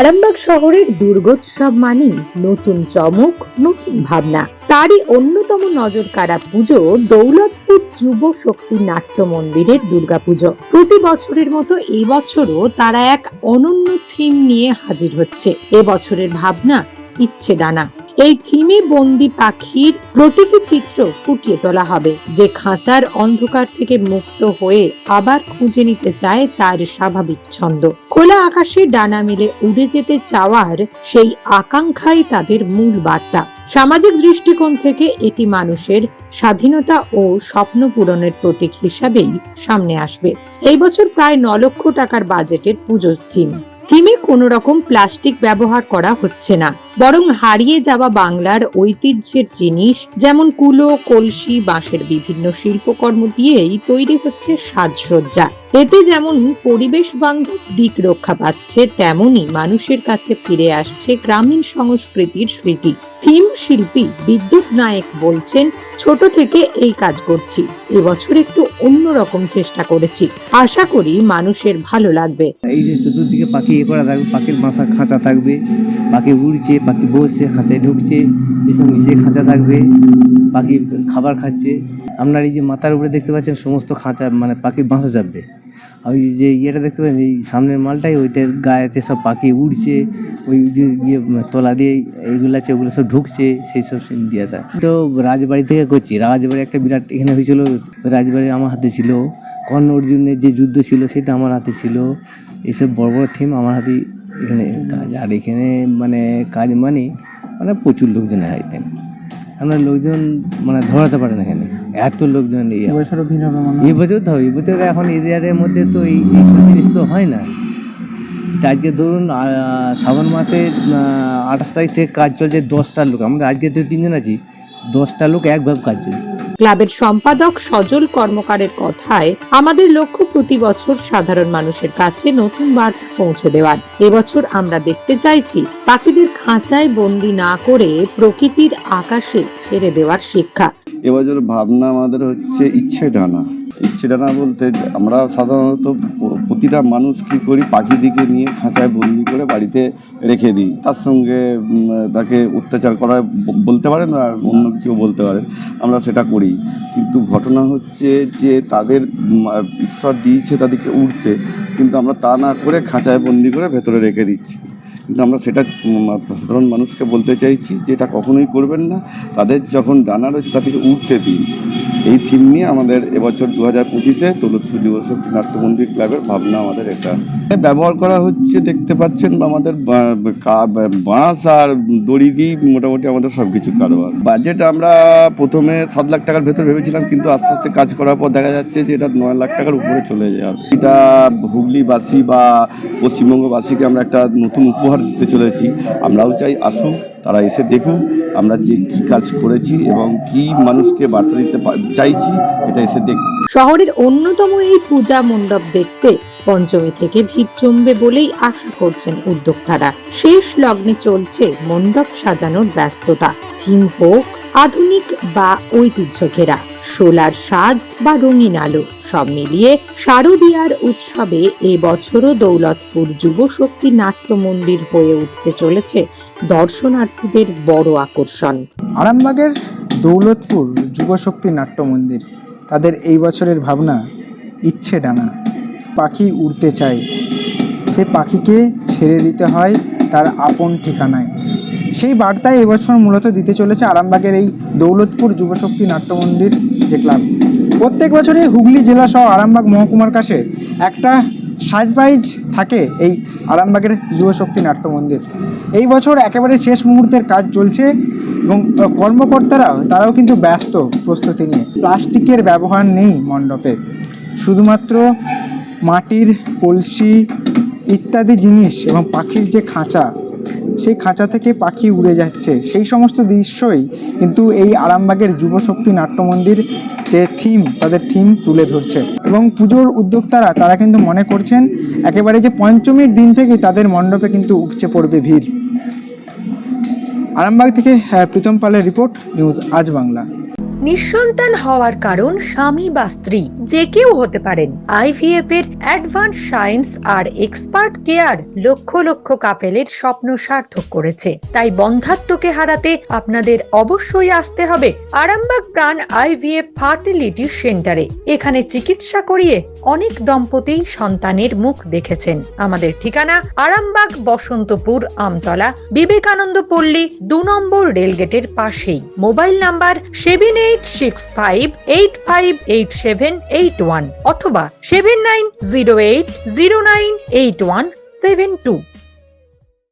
আরামবাগ শহরের দুর্গোৎসব মানেই নতুন চমক, নতুন ভাবনা। তারই অন্যতম নজর কাড়া পুজো দৌলতপুর যুব শক্তি নাট্য মন্দিরের দুর্গাপুজো। প্রতি বছরের মতো এবছরও তারা এক অনন্য থিম নিয়ে হাজির হচ্ছে। এবছরের ভাবনা ইচ্ছে ডানা এই থিমে বন্দি পাখির প্রতীকী চিত্র ফুটিয়ে তোলা হবে, যে খাঁচার অন্ধকার থেকে মুক্ত হয়ে আবার খুঁজে নিতে চায় তার স্বাভাবিক ছন্দ। খোলা আকাশে ডানা মেলে উড়ে যেতে চাওয়ার সেই আকাঙ্ক্ষাই তাদের মূল বার্তা। সামাজিক দৃষ্টিকোণ থেকে এটি মানুষের স্বাধীনতা ও স্বপ্ন পূরণের প্রতীক হিসাবেই সামনে আসবে। এই বছর প্রায় ন লক্ষ টাকার বাজেটের পুজোর থিম থিমে কোনো রকম প্লাস্টিক ব্যবহার করা হচ্ছে না। বরং হারিয়ে যাওয়া বাংলার ঐতিহ্যের জিনিস, যেমন কুলো, কলসি, বাঁশের বিভিন্ন শিল্পকর্ম দিয়েই তৈরি হচ্ছে সাজসজ্জা। এতে যেমন পরিবেশ বান্ধব দিক রক্ষা পাচ্ছে, তেমনই মানুষের কাছে ফিরে আসছে গ্রামীণ সংস্কৃতির স্মৃতি। থিম শিল্পী বিদ্যুৎ নায়েক বলছেন, ছোট থেকে এই কাজ করছি, এবছর একটু অন্যরকম চেষ্টা করেছি। আশা করি মানুষের ভালো লাগবে। এই যে চতুর্দিকে পাখি এ করা থাকবে, পাখির মাথা খাঁচা থাকবে, পাখি উড়ছে, পাখি বসছে, খাঁচায় ঢুকছে এসব নিচে খাঁচা থাকবে, পাখি খাবার খাচ্ছে। আপনার এই যে মাথার উপরে দেখতে পাচ্ছেন, সমস্ত খাঁচা মানে পাখির বাসা যাবে ওই যে ইয়েটা দেখতে পাচ্ছেন এই সামনের মালটাই, ওইটার গায়েতে সব পাখি উড়ছে, ওই যে ইয়ে তলা দিয়ে এইগুলো আছে, ওগুলো সব ঢুকছে, সেই সব সিন দিয়ে দেয়। তো রাজবাড়ি থেকে করছি, রাজবাড়ি একটা বিরাট এখানে হয়েছিল, রাজবাড়ি আমার হাতে ছিল কর্ণ অর্জুনের যে যুদ্ধ ছিল সেটা আমার হাতে ছিল এইসব বড় বড় থিম আমার হাতে এখানে কাজ, আর এখানে মানে কাজ মানে মানে প্রচুর লোকজন হয় এখানে। আমরা লোকজন মানে ধরাতে পারে না এখানে। এত লোকজন এই এবছরও ভিড় হবে মনে এই বছর তো হবে এই বছর এখন এরিয়ার মধ্যে তো এই এইসব জিনিস তো হয় না। আজকে ধরুন আহ, শ্রাবণ মাসে আঠাশ তারিখ থেকে কাজ চলছে দশটা লোক। আমরা আজকে তো তিনজন আছি দশটা লোক একভাবে কাজ চলছে। ক্লাবের সম্পাদক সজল কর্মকারের কথায় আমাদের লক্ষ্য প্রতি বছর সাধারণ মানুষের কাছে নতুন বার্তা পৌঁছে দেওয়ার। এবছর আমরা দেখতে চাইছি পাখিদের খাঁচায় বন্দি না করে প্রকৃতির আকাশে ছেড়ে দেওয়ার শিক্ষা। এবছর ভাবনা আমাদের হচ্ছে ইচ্ছে ডানা ইচ্ছে ডানা বলতে আমরা সাধারণত প্রতিটা মানুষ কি করি, পাখিদিকে নিয়ে খাঁচায় বন্দি করে বাড়িতে রেখে দিই। তার সঙ্গে তাকে অত্যাচার করা বলতে পারেন আর অন্য কিছু বলতে পারেন, আমরা সেটা করি। কিন্তু ঘটনা হচ্ছে যে তাদের ঈশ্বর দিয়েছে তাদেরকে উঠতে কিন্তু আমরা তা না করে খাঁচায় বন্দি করে ভেতরে রেখে দিচ্ছি। কিন্তু আমরা সেটা সাধারণ মানুষকে বলতে চাইছি যে এটা কখনোই করবেন না। তাদের যখন ডানা রয়েছে তাদেরকে উঠতে দিন। এই থিম নিয়ে আমাদের এবছর দু হাজার পঁচিশে দৌলতপুর যুবশক্তি নাট্যমন্দির ক্লাবের ভাবনা আমাদের এটা ব্যবহার করা হচ্ছে, দেখতে পাচ্ছেন আমাদের বাঁশ আর দড়ি দিয়ে মোটামুটি আমাদের সব কিছু কারবার। বাজেট আমরা প্রথমে সাত লাখ টাকার ভেতর ভেবেছিলাম, কিন্তু আস্তে আস্তে কাজ করার পর দেখা যাচ্ছে যে এটা নয় লাখ টাকার উপরে চলে যাবে। এটা হুগলিবাসী বা পশ্চিমবঙ্গবাসীকে আমরা একটা নতুন উপহার দিতে চলেছি। আমরাও চাই আসুক, তারা এসে দেখুক আমরা যে কী কাজ করেছি এবং কি মানুষকে বার্তা দিতে চাইছি, এটা এসে দেখুক। শহরের অন্যতম এই পূজা মণ্ডপ দেখতে পঞ্চমী থেকে ভিড় জমবে বলেই আশা করছেন উদ্যোক্তারা। শেষ লগ্নে চলছে মণ্ডপ সাজানোর ব্যস্ততা। থিম হোক, আধুনিক বা ঐতিহ্য ঘেরা সোলার সাজ বা রঙিন আলো। সব মিলিয়ে শারদীয়ার উৎসবে এবছরও দৌলতপুর যুব শক্তি নাট্য মন্দির হয়ে উঠতে চলেছে দর্শনার্থীদের বড় আকর্ষণ। আরামবাগের দৌলতপুর যুবশক্তি নাট্য মন্দির, তাদের এই বছরের ভাবনা ইচ্ছে ডানা। পাখি উড়তে চায়। সে পাখিকে ছেড়ে দিতে হয় তার আপন ঠিকানায়। সেই বার্তায় এবছর মূলত দিতে চলেছে আরামবাগের এই দৌলতপুর যুবশক্তি নাট্য মন্দির যে ক্লাব। প্রত্যেক বছরই হুগলি জেলা সহ আরামবাগ মহকুমার কাছে একটা সারপ্রাইজ থাকে এই আরামবাগের যুবশক্তি নাট্য মন্দির। এই বছর একেবারে শেষ মুহূর্তের কাজ চলছে এবং কর্মকর্তারাও তারাও কিন্তু ব্যস্ত প্রস্তুতি নিয়ে। প্লাস্টিকের ব্যবহার নেই মণ্ডপে। শুধুমাত্র মাটির কলসি ইত্যাদি জিনিস এবং পাখির যে খাঁচা, সেই খাঁচা থেকে পাখি উড়ে যাচ্ছে। সেই সমস্ত দৃশ্যই কিন্তু এই আরামবাগের যুবশক্তি নাট্য মন্দির যে থিম তাদের থিম তুলে ধরছে। এবং পুজোর উদ্যোক্তারা, তারা কিন্তু মনে করছেন, একেবারে যে পঞ্চমীর দিন থেকে তাদের মণ্ডপে কিন্তু উপচে পড়বে ভিড়। আরামবাগ থেকে প্রীতম পালের রিপোর্ট নিউজ আজ বাংলা। নিঃসন্তান হওয়ার কারণ স্বামী বা স্ত্রী, যে কেউ হতে পারেন। আইভিএফ এর অ্যাডভান্স সায়েন্স আর এক্সপার্ট কেয়ার লক্ষ লক্ষ কাপেলের স্বপ্ন সার্থক করেছে। তাই বন্ধাত্মকে হারাতে আপনাদের অবশ্যই আসতে হবে আরামবাগ প্রাণ আইভিএফ ফার্টিলিটি সেন্টারে। এখানে চিকিৎসা করিয়ে অনেক দম্পতি সন্তানের মুখ দেখেছেন। আমাদের ঠিকানা আরামবাগ বসন্তপুর আমতলা। বিবেকানন্দ পল্লী দু নম্বর রেলগেটের পাশেই। Mobile number seven eight six five eight five eight seven eight one অথবা seven nine zero eight zero nine eight one seven two